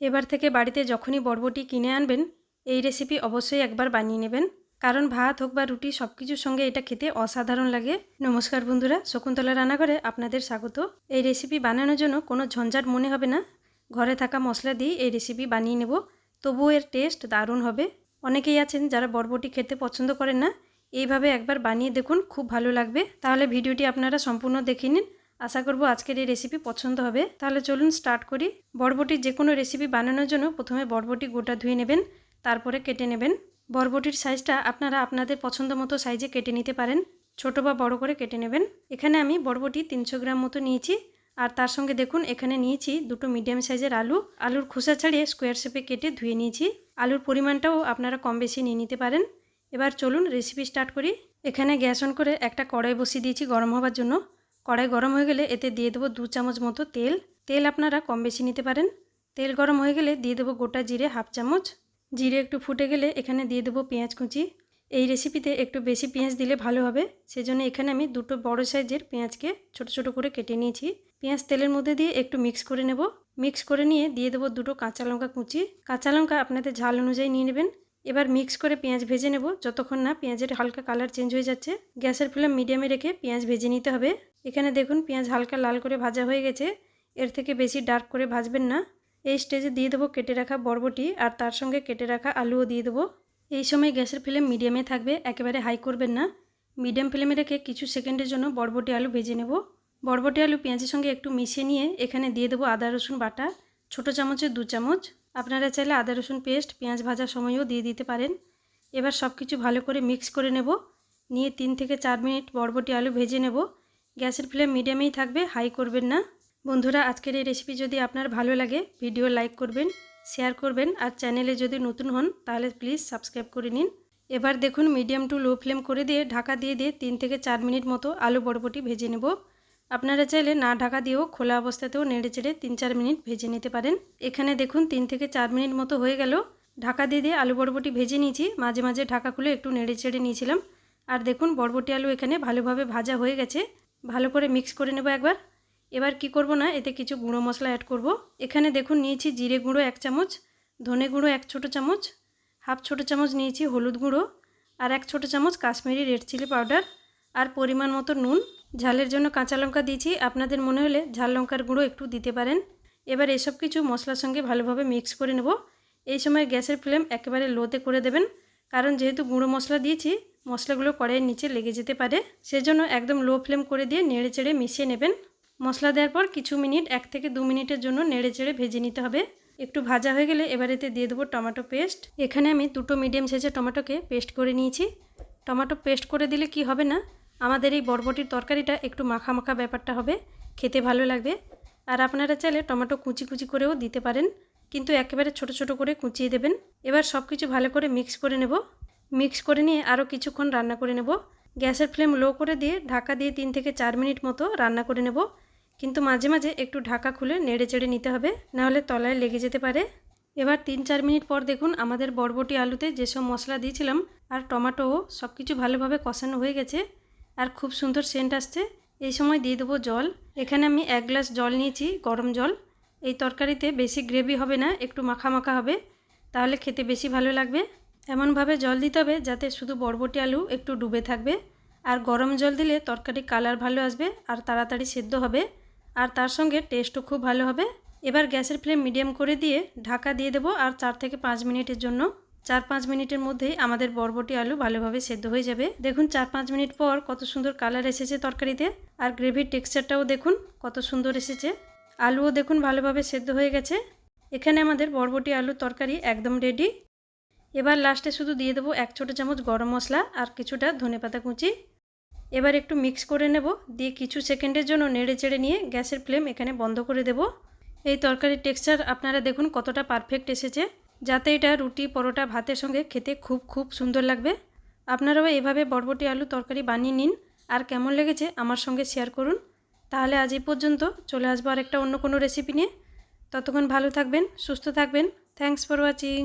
এবার থেকে বাড়িতে যখনই বরবটি কিনে আনবেন, এই রেসিপি অবশ্যই একবার বানিয়ে নেবেন। কারণ ভাত হোক বা রুটি সব কিছুর সঙ্গে এটা খেতে অসাধারণ লাগে। নমস্কার বন্ধুরা, শকুন্তলা রান্নাঘরে আপনাদের স্বাগত। এই রেসিপি বানানোর জন্য কোনো ঝঞ্ঝাট মনে হবে না। ঘরে থাকা মশলা দিয়ে এই রেসিপি বানিয়ে নেব। তবুও এর টেস্ট দারুণ হবে। অনেকেই আছেন যারা বরবটি খেতে পছন্দ করেন না। এইভাবে একবার বানিয়ে দেখুন, খুব ভালো লাগবে। তাহলে ভিডিওটি আপনারা সম্পূর্ণ দেখে নিন। আশা করব আজকের এই রেসিপি পছন্দ হবে। তাহলে চলুন স্টার্ট করি। বরবটির যে কোনো রেসিপি বানানোর জন্য প্রথমে বরবটি গোটা ধুয়ে নেবেন, তারপরে কেটে নেবেন। বরবটির সাইজটা আপনারা আপনাদের পছন্দ মতো সাইজে কেটে নিতে পারেন, ছোট বা বড় করে কেটে নেবেন। এখানে আমি বরবটি তিনশো গ্রাম মতো নিয়েছি। আর তার সঙ্গে দেখুন, এখানে নিয়েছি দুটো মিডিয়াম সাইজের আলু। আলুর খোসা ছাড়িয়ে স্কোয়ার শেপে কেটে ধুয়ে নিয়েছি। আলুর পরিমাণটাও আপনারা কম বেশি নিয়ে নিতে পারেন। এবার চলুন রেসিপি স্টার্ট করি। এখানে গ্যাস অন করে একটা কড়াই বসিয়ে দিয়েছি গরম হওয়ার জন্য। কড়াই গরম হয়ে গেলে এতে দিয়ে দেবো দু চামচ মতো তেল। তেল আপনারা কম বেশি নিতে পারেন। তেল গরম হয়ে গেলে দিয়ে দেবো গোটা জিরে হাফ চামচ। জিরে একটু ফুটে গেলে এখানে দিয়ে দেবো পেঁয়াজ কুচি। এই রেসিপিতে একটু বেশি পেঁয়াজ দিলে ভালো হবে। সেজন্য এখানে আমি দুটো বড় সাইজের পেঁয়াজকে ছোট ছোট করে কেটে নিয়েছি। পেঁয়াজ তেলের মধ্যে দিয়ে একটু মিক্স করে নেব। মিক্স করে নিয়ে দিয়ে দেবো দুটো কাঁচা লঙ্কা কুচি। কাঁচা লঙ্কা আপনাদের ঝাল অনুযায়ী নিয়ে নেবেন। এবার মিক্স করে পেঁয়াজ ভেজে নেব। যতক্ষণ না পেঁয়াজের হালকা কালার চেঞ্জ হয়ে যাচ্ছে, গ্যাসের ফ্লেম মিডিয়ামে রেখে পেঁয়াজ ভেজে নিতে হবে। এখানে দেখুন পেঁয়াজ হালকা লাল করে ভাজা হয়ে গেছে। এর থেকে বেশি ডার্ক করে ভাজবেন না। এই স্টেজে দিয়ে দেবো কেটে রাখা বরবটি আর তার সঙ্গে কেটে রাখা আলুও দিয়ে দেবো। এই সময় গ্যাসের ফ্লেম মিডিয়ামে থাকবে, একেবারে হাই করবেন না। মিডিয়াম ফ্লেমে রেখে কিছু সেকেন্ডের জন্য বরবটি আলু ভেজে নেব। বরবটি আলু পেঁয়াজের সঙ্গে একটু মিশিয়ে নিয়ে এখানে দিয়ে দেবো আদা রসুন বাটা, ছোটো চামচের দু চামচ আপনারা চাইলে আদা, রসুন পেস্ট, পেঁয়াজ ভাজার সময়ও দিয়ে দিতে পারেন। এবার সব কিছু ভালো করে মিক্স করে নেব। নিয়ে তিন থেকে চার মিনিট বরবটি আলু ভেজে নেব। গ্যাসের ফ্লেম মিডিয়ামেই থাকবে, হাই করবেন না। বন্ধুরা, আজকের এই রেসিপি যদি আপনার ভালো লাগে ভিডিও লাইক করবেন শেয়ার করবেন, আর চ্যানেলে যদি নতুন হন, তাহলে প্লিজ সাবস্ক্রাইব করে নিন। এবার দেখুন মিডিয়াম টু লো ফ্লেম করে দিয়ে ঢাকা দিয়ে দিয়ে তিন থেকে চার মিনিট মতো আলু বরবটি ভেজে নেব। আপনারা চাইলে না ঢাকা দিয়েও খোলা অবস্থাতেও নেড়ে চেড়ে তিন চার মিনিট ভেজে নিতে পারেন। এখানে দেখুন তিন থেকে চার মিনিট মতো হয়ে গেল। ঢাকা দিয়ে দিয়ে আলু বরবটি ভেজে নিয়েছি। মাঝে মাঝে ঢাকা খুলে একটু নেড়ে চেড়ে নিয়েছিলাম। আর দেখুন বরবটি আলু এখানে ভালোভাবে ভাজা হয়ে গেছে। ভালো করে মিক্স করে নেব একবার। এবার কি করব না, এতে কিছু গুঁড়ো মশলা অ্যাড করব। এখানে দেখুন নিয়েছি জিরে গুঁড়ো এক চামচ, ধনে গুঁড়ো এক ছোটো চামচ, হাফ ছোটো চামচ নিয়েছি হলুদ গুঁড়ো, আর এক ছোটো চামচ কাশ্মীরি রেড চিলি পাউডার, আর পরিমাণ মতো নুন। ঝালের জন্য কাঁচা লঙ্কা দিয়েছি। আপনাদের মনে হলে ঝাল লঙ্কার গুঁড়ো একটু দিতে পারেন। এবার এসব কিছু মশলার সঙ্গে ভালোভাবে মিক্স করে নেব। এই সময় গ্যাসের ফ্লেম একেবারে লোতে করে দেবেন। কারণ যেহেতু গুঁড়ো মশলা দিয়েছি, মশলাগুলো কড়াইয়ের নিচে লেগে যেতে পারে। সেজন্য একদম লো ফ্লেম করে দিয়ে নেড়ে চেড়ে মিশিয়ে নেবেন। মশলা দেওয়ার পর কিছু মিনিট, এক থেকে দু মিনিটের জন্য নেড়ে চেড়ে ভেজে নিতে হবে। একটু ভাজা হয়ে গেলে এবার এতে দিয়ে দেবো টমেটো পেস্ট। এখানে আমি দুটো মিডিয়াম সাইজের টমেটোকে পেস্ট করে নিয়েছি। টমেটো পেস্ট করে দিলে কি হবে না? আমাদের এই বরবটির তরকারিটা একটু মাখা মাখা ব্যাপারটা হবে, খেতে ভালো লাগবে। আর আপনারা চাইলে টমেটো কুচি কুচি করেও দিতে পারেন, কিন্তু একেবারে ছোট ছোট করে কুচিয়ে দেবেন। এবার সব কিছু ভালো করে মিক্স করে নেব। মিক্স করে নিয়ে আরও কিছুক্ষণ রান্না করে নেব। গ্যাসের ফ্লেম লো করে দিয়ে ঢাকা দিয়ে তিন থেকে চার মিনিট মতো রান্না করে নেব। কিন্তু মাঝে মাঝে একটু ঢাকা খুলে নেড়ে চেড়ে নিতে হবে, নাহলে তলায় লেগে যেতে পারে। এবার তিন চার মিনিট পর দেখুন আমাদের বরবটি আলুতে যেসব মশলা দিয়েছিলাম, আর টমেটোও সব কিছু ভালোভাবে কষানো হয়ে গেছে। আর খুব সুন্দর সেন্ট আসছে। এই সময় দিয়ে দেবো জল। এখানে আমি এক গ্লাস জল নিয়েছি, গরম জল। এই তরকারিতে বেশি গ্রেভি হবে না, একটু মাখা মাখা হবে। তাহলে খেতে বেশি ভালো লাগবে। এমনভাবে জল দিতে হবে যাতে শুধু বরবটি আলু একটু ডুবে থাকবে। আর গরম জল দিলে তরকারি কালার ভালো আসবে আর তাড়াতাড়ি সেদ্ধ হবে। আর তার সঙ্গে টেস্টও খুব ভালো হবে। এবার গ্যাসের ফ্লেম মিডিয়াম করে দিয়ে ঢাকা দিয়ে দেবো আর চার থেকে পাঁচ মিনিটের জন্য। চার পাঁচ মিনিটের মধ্যেই আমাদের বরবটি আলু ভালোভাবে সেদ্ধ হয়ে যাবে। দেখুন চার পাঁচ মিনিট পর কত সুন্দর কালার এসেছে তরকারিতে। আর গ্রেভির টেক্সচারটাও দেখুন, কত সুন্দর এসেছে। আলুও দেখুন, ভালোভাবে সেদ্ধ হয়ে গেছে। এখানে আমাদের বরবটি আলু তরকারি একদম রেডি এবার লাস্টে শুধু দিয়ে দেবো এক ছোটো চামচ গরম মশলা আর কিছুটা ধনেপাতা কুচি। এবার একটু মিক্স করে নেব। দিয়ে কিছু সেকেন্ডের জন্য নেড়ে চেড়ে নিয়ে গ্যাসের ফ্লেম এখানে বন্ধ করে দেব। এই তরকারির টেক্সচার আপনারা দেখুন কতটা পারফেক্ট এসেছে। যাতে এটা রুটি, পরোটা, ভাতের সঙ্গে খেতে খুব খুব সুন্দর লাগবে। আপনারাও এভাবে বরবটি আলু তরকারি বানিয়ে নিন। আর কেমন লেগেছে আমার সঙ্গে শেয়ার করুন। তাহলে আজ এই পর্যন্ত চলে আসব আর একটা অন্য কোনো রেসিপি নিয়ে। ততক্ষণ ভালো থাকবেন, সুস্থ থাকবেন। Thanks for watching